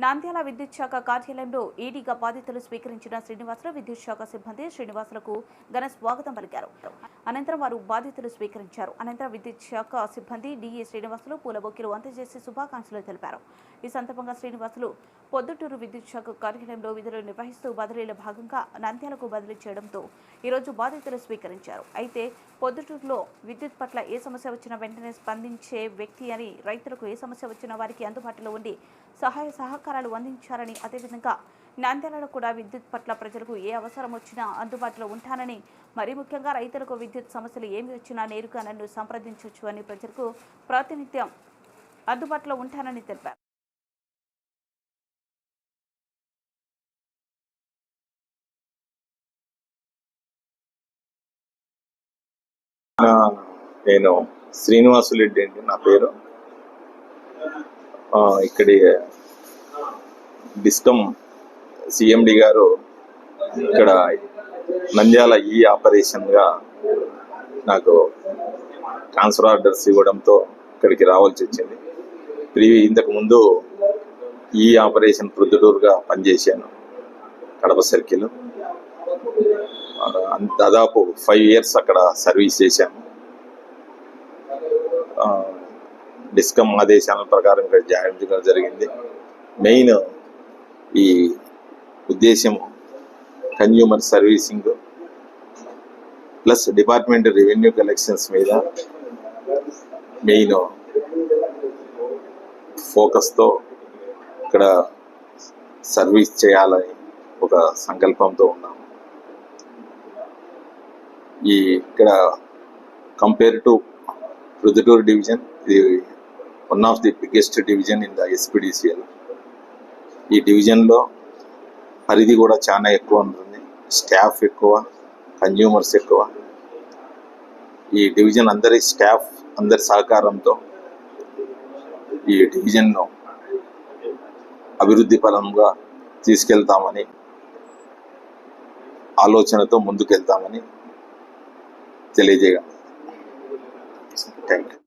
నంద్యాల విద్యుత్ శాఖ కార్యాలయంలో ఈడీగా బాధితులు స్వీకరించిన శ్రీనివాసరావు విద్యుత్ శాఖ సిబ్బంది శ్రీనివాసులకు ఘన స్వాగతం పలికారు. అనంతరం వారు బాధితులు స్వీకరించారు. అనంతరం విద్యుత్ శాఖ సిబ్బంది డిఈ శ్రీనివాసులు పూల బొక్కిలు అందజేసి శుభాకాంక్షలు తెలిపారు. ఈ సందర్భంగా శ్రీనివాసులు పొద్దుటూరు విద్యుత్ శాఖ కార్యాలయంలో విధులు నిర్వహిస్తూ బదిలీల భాగంగా నంద్యాలకు బదిలీ చేయడంతో ఈరోజు బాధితులు స్వీకరించారు. అయితే పొద్దుటూరులో విద్యుత్ పట్ల ఏ సమస్య వచ్చినా వెంటనే స్పందించే వ్యక్తి అని రైతులకు ఏ సమస్య వచ్చినా వారికి అందుబాటులో ఉండి సహాయ సహకారాలు అందించారని అదేవిధంగా నంద్యాలలో కూడా విద్యుత్ పట్ల ప్రజలకు ఏ అవసరం వచ్చినా అందుబాటులో ఉంటానని మరీ ముఖ్యంగా రైతులకు విద్యుత్ సమస్యలు ఏమి వచ్చినా నేరుగా నన్ను సంప్రదించవచ్చు అని ప్రజలకు ప్రాతినిధ్యం అందుబాటులో ఉంటానని తెలిపారు. నేను శ్రీనివాసులెడ్డి అండి. నా పేరు? ఇక్కడి డిస్కమ్ సిఎండి గారు ఇక్కడ నంద్యాల ఈ ఆపరేషన్గా నాకు ట్రాన్స్ఫర్ ఆర్డర్స్ ఇవ్వడంతో ఇక్కడికి రావాల్సి వచ్చింది. ప్రీ ఇంతకుముందు ఈ ఆపరేషన్ ప్రొద్దుటూరుగా పనిచేశాను కడప సర్కిల్. దాదాపు ఫైవ్ ఇయర్స్ అక్కడ సర్వీస్ చేశాను. డిస్కమ్ ఆదేశాల ప్రకారం ఇక్కడ జాయిన్ చేయడం జరిగింది. మెయిన్ ఈ ఉద్దేశం consumer servicing plus department revenue collections మీద మెయిన్ ఫోకస్తో ఇక్కడ సర్వీస్ చేయాలని ఒక సంకల్పంతో ఉన్నాము ఈ ఇక్కడ కంపేర్ టు రుదుటూరు డివిజన్ ఇది one of the biggest division in the SPDCL ఈ డివిజన్లో పరిధి కూడా చాలా ఎక్కువ ఉంటుంది. స్టాఫ్ ఎక్కువ కన్జ్యూమర్స్ ఎక్కువ. ఈ డివిజన్ అందరి స్టాఫ్ అందరి సహకారంతో ఈ డివిజన్ను అభివృద్ధి పరంగా తీసుకెళ్తామని ఆలోచనతో ముందుకెళ్తామని తెలియజేయగలను Thank you.